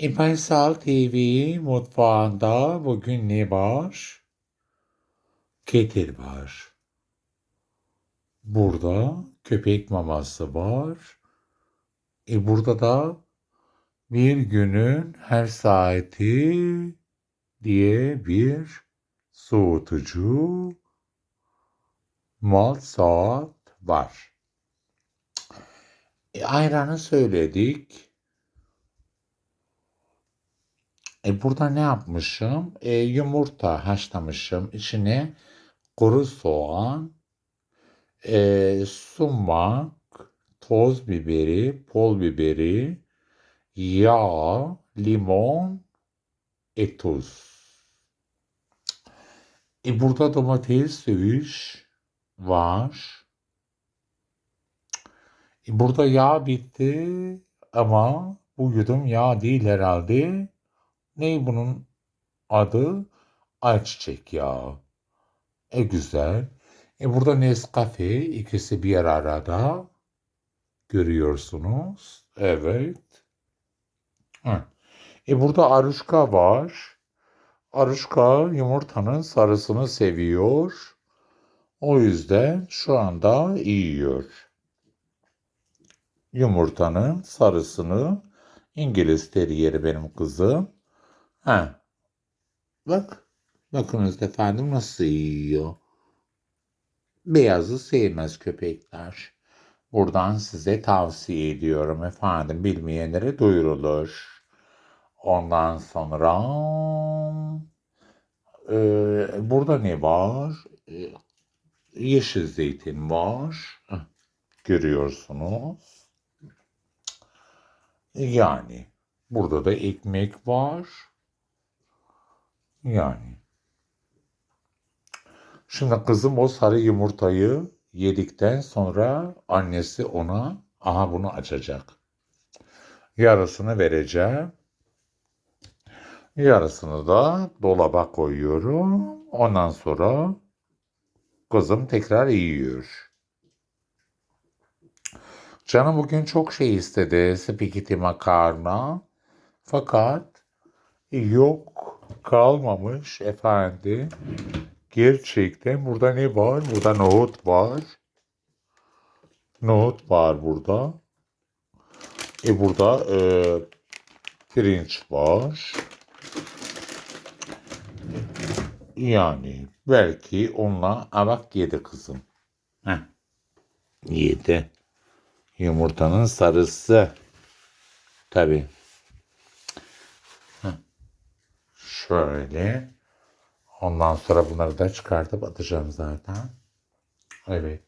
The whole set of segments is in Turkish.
İmpensal TV mutfağında bugün ne var? Ketil var. Burada köpek maması var. E burada da bir günün her saati diye bir soğutucu malt saat var. E, ayranı söyledik. E burada ne yapmışım? E, yumurta haşlamışım. İçine kuru soğan, e, sumak, toz biberi, pul biberi, yağ, limon, e tuz. E burada domates, söğüş var. E burada yağ bitti ama bu yudum yağ değil herhalde. Ne bunun adı? Ayçiçek yağı. E güzel. E burada Nescafe ikisi bir arada. Görüyorsunuz. Evet. Hı. E burada aruşka var. Aruşka yumurtanın sarısını seviyor. O yüzden şu anda yiyor. Yumurtanın sarısını İngiliz teriyeri benim kızım. Ha. Bak. Bakınız efendim nasıl yiyor. Beyazı sevmez köpekler. Buradan size tavsiye ediyorum efendim. Bilmeyenlere duyurulur. Ondan sonra e, burada ne var? E, yeşil zeytin var. Görüyorsunuz. Yani burada da ekmek var. Yani. Şimdi kızım o sarı yumurtayı yedikten sonra annesi ona aha bunu açacak. Yarısını vereceğim. Yarısını da dolaba koyuyorum. Ondan sonra kızım tekrar yiyor. Canım bugün çok şey istedi. Spaghetti makarna. Fakat yok kalmamış efendim. Gerçekten burada ne var? Burada nohut var. Nohut var burada. E burada e, pirinç var. Yani belki onunla abak yedi kızım. Heh. Yedi. Yumurtanın sarısı. Tabii. Şöyle. Ondan sonra bunları da çıkartıp atacağım zaten. Evet.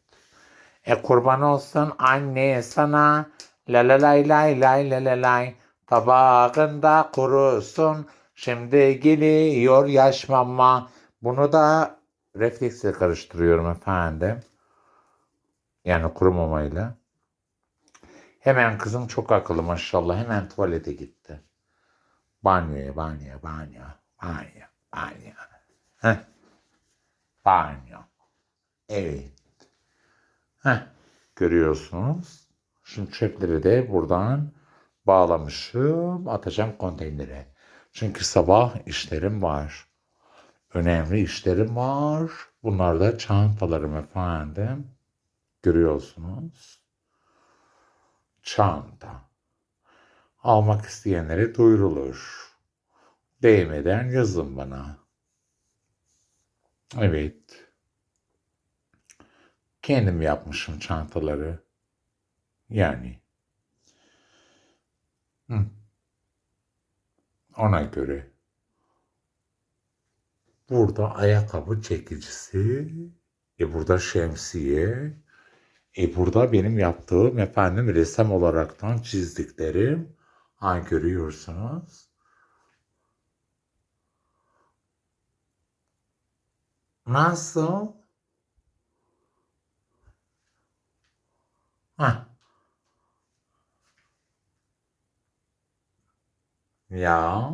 E kurban olsun anne sana. La la lay lay lay la la lay. Tabağında kurusun. Şimdi geliyor yaş mama. Bunu da refleksle karıştırıyorum efendim. Yani kuru mamayla. Hemen kızım çok akıllı maşallah. Hemen tuvalete gitti. Banyoya, banyoya, banyoya, banyoya, banyoya. Heh. Banyo. Evet. Heh. Görüyorsunuz. Şimdi çöpleri de buradan bağlamışım. Atacağım konteynere. Çünkü sabah işlerim var. Önemli işlerim var. Bunlar da çantalarım efendim. Görüyorsunuz. Çanta. Almak isteyenlere duyurulur. Değmeden yazın bana. Evet. Kendim yapmışım çantaları. Yani. Hı. Ona göre. Burada ayakkabı çekicisi. E burada şemsiye. E burada benim yaptığım efendim resim olaraktan çizdiklerim. Ha görüyorsunuz. Nasıl? Heh. Ya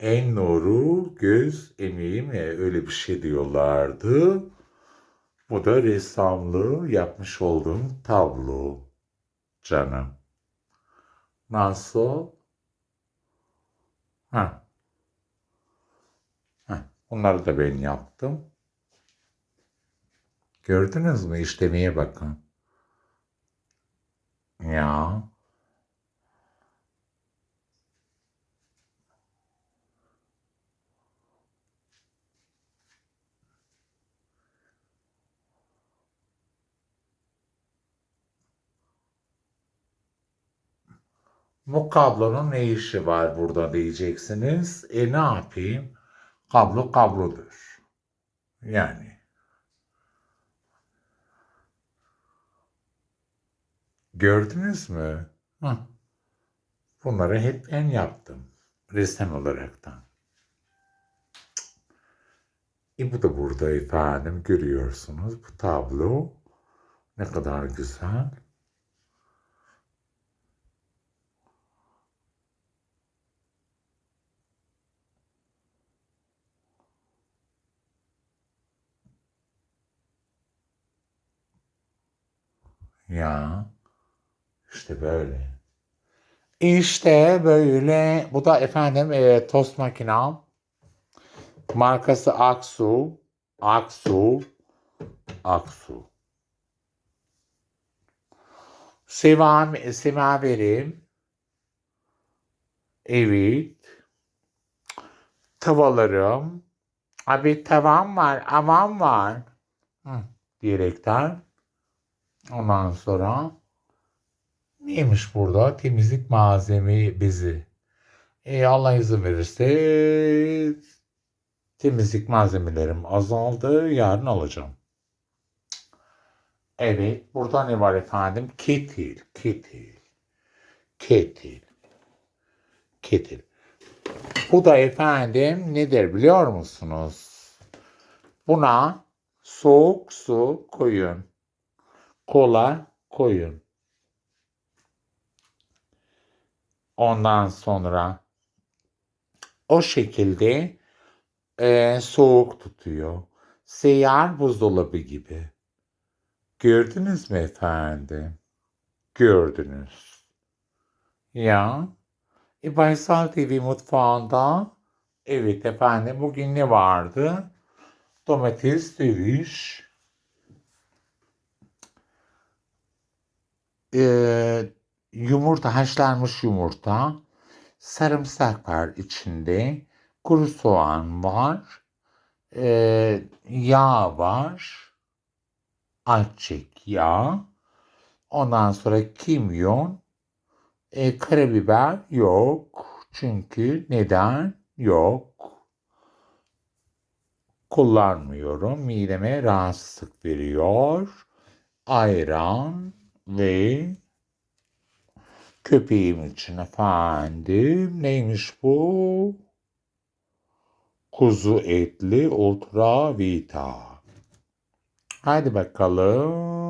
en nuru göz emeği mi öyle bir şey diyorlardı. Bu da ressamlığı yapmış olduğum tablo canım. Nasıl? Ha. Ha. Bunları da ben yaptım. Gördünüz mü? İşlemeye bakın. Ya. Bu kablonun ne işi var burada diyeceksiniz. E ne yapayım? Kablo kablodur. Yani. Gördünüz mü? Hı. Bunları hep ben yaptım. Resim olaraktan. E bu da burada efendim görüyorsunuz. Bu tablo ne kadar güzel. Ya işte böyle. İşte böyle. Bu da efendim e, tost makinem. Markası Aksu. Aksu. Aksu. Sevam, semaverim. Evet. Tavalarım. Abi tavam var, aman var. Hı, diyerekten. Ondan sonra neymiş burada? Temizlik malzeme bezi. E, Allah izin verirse temizlik malzemelerim azaldı. Yarın alacağım. Evet. Burada ne var efendim? Ketil. Ketil. Ketil. Ketil. Bu da efendim nedir biliyor musunuz? Buna soğuk su koyun. Kola koyun. Ondan sonra o şekilde e, soğuk tutuyor. Seyyar buzdolabı gibi. Gördünüz mü efendim? Gördünüz. Ya. E, Baysal TV mutfağında evet efendim bugün ne vardı? Domates, dövüş, e, yumurta, haşlanmış yumurta, sarımsak var içinde, kuru soğan var, e, yağ var, ayçiçek yağı, ondan sonra kimyon, e, karabiber yok. Çünkü neden? Yok. Kullanmıyorum. Mideme rahatsızlık veriyor. Ayran ve köpeğim için efendim. Neymiş bu? Kuzu etli ultra vita. Haydi bakalım.